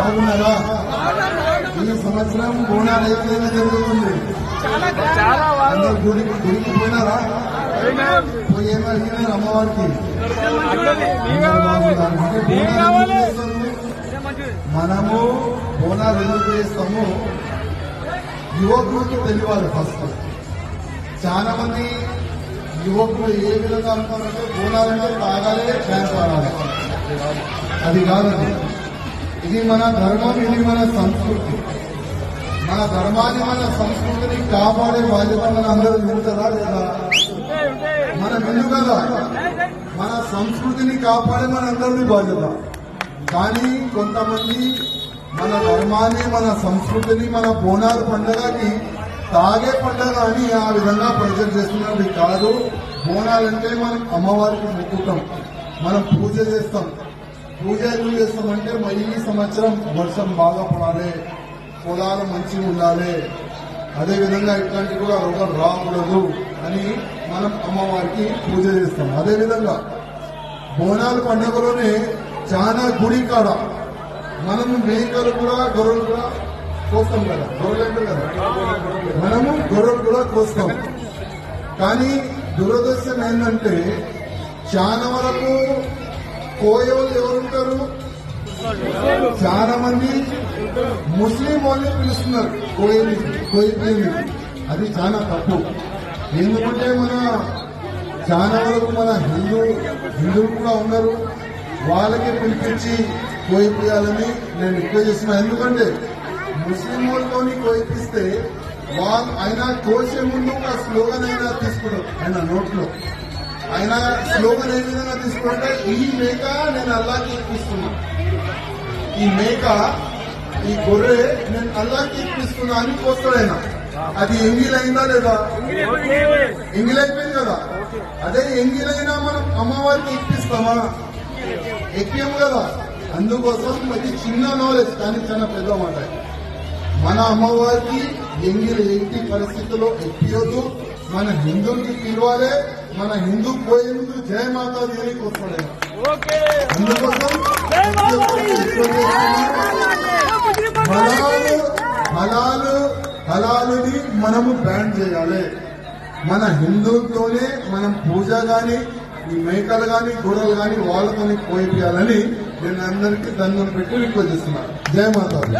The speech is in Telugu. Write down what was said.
బాగున్నారా? ఈ సంవత్సరం బోనాలు అయిపోయిన జరుగుతుంది. అందరు గుడి గుడికి పోయినారా? పోయి ఏం అడిగినారు అమ్మవారికి? మనము బోనాలు ఎందుకు చేస్తాము? యువకులకు తెలియాలి ఫస్ట్. చాలా మంది యువకులు ఏ విధంగా అనుకున్నారంటే బోనాలంటే తాగాలి డ్యాన్స్ ఆడాలి అది కాదండి. ఇది మన ధర్మం ఇది మన సంస్కృతి. మన ధర్మాన్ని మన సంస్కృతిని కాపాడే బాధ్యత మన అందరూ నిలుతుందా లేదా? మన విను కదా మన సంస్కృతిని కాపాడే మన అందరినీ బాధ్యత. కానీ కొంతమంది మన ధర్మాన్ని మన సంస్కృతిని మన బోనాలు పండగకి తాగే పండగ అని ఆ విధంగా ప్రజలు చేస్తున్నది కాదు. బోనాలంటే మనం అమ్మవారికి మొక్కుతాం. మనం పూజ చేస్తాం. పూజ చేస్తామంటే మరి ఈ సంవత్సరం వర్షం బాగా పడాలి. పొలాలు మంచిగా ఉండాలి. అదే విధంగా ఇట్లాంటి కూడా రోగం రాకూడదు అని మనం అమ్మవారికి పూజ చేస్తాం. అదే విధంగా బోనాల పండుగలోనే చాలా గుడి కాడ మనం మేకలు కూడా గొర్రెలు కూడా కోస్తాం కదా. గొర్రెలు కదా? మనము గొర్రెలు కూడా కోస్తాం. కానీ దురదృష్టం ఏంటంటే చాలా వరకు కోయోళ్ళు ఎవరుంటారు? చాలా మంది ముస్లిం వాళ్ళని పిలుస్తున్నారు కోయిని కోయిని అది చాలా తప్పు. ఎందుకంటే మన చాలా వరకు మన హిందూ హిందువులు కూడా ఉన్నారు. వాళ్ళకి పిలిపించి కోయిపియాలని నేను రిక్వెస్ట్ చేస్తున్నా. ఎందుకంటే ముస్లిం వాళ్ళతోని కోయిపిస్తే వాళ్ళు ఆయన కోసే ముందు ఒక స్లోగన్ అయినా తీసుకున్నారు ఆయన నోట్లో. ఆయన స్లోగన్ ఏ విధంగా తీసుకుంటే ఈ మేక నేను అల్లాకి ఇప్పిస్తున్నా. ఈ మేక ఈ గొర్రె నేను అల్లాకి ఇప్పిస్తున్నా అని కోస్తాడు అది అది అయిందా లేదా? ఎంగిలైపోయింది కదా. అదే ఎంగిలైనా మనం అమ్మవారికి ఇప్పిస్తామా? ఎక్కాము కదా. అందుకోసం అది చిన్న నాలెడ్జ్ కానీ చాలా పెద్ద మాట. మన అమ్మవారికి ఎంగిలి ఎట్టి పరిస్థితుల్లో ఎక్కియొద్దు మన హిందువుకి పిలవాలి. మన హిందూ పోయేందుకు జయ మాతాది అని కోస్తాడు ఆయన. ఓకే. అందుకోసం హలాలు హలాలుని మనము బ్యాన్ చేయాలి. మన హిందువులతోనే మనం పూజ గాని ఈ మేకలు గాని గొర్రెలు గాని వాళ్ళతోనే కోయిపియాలని నేను అందరికీ దండం పెట్టి రిక్వెస్ట్ చేస్తున్నాను జయ మాతాది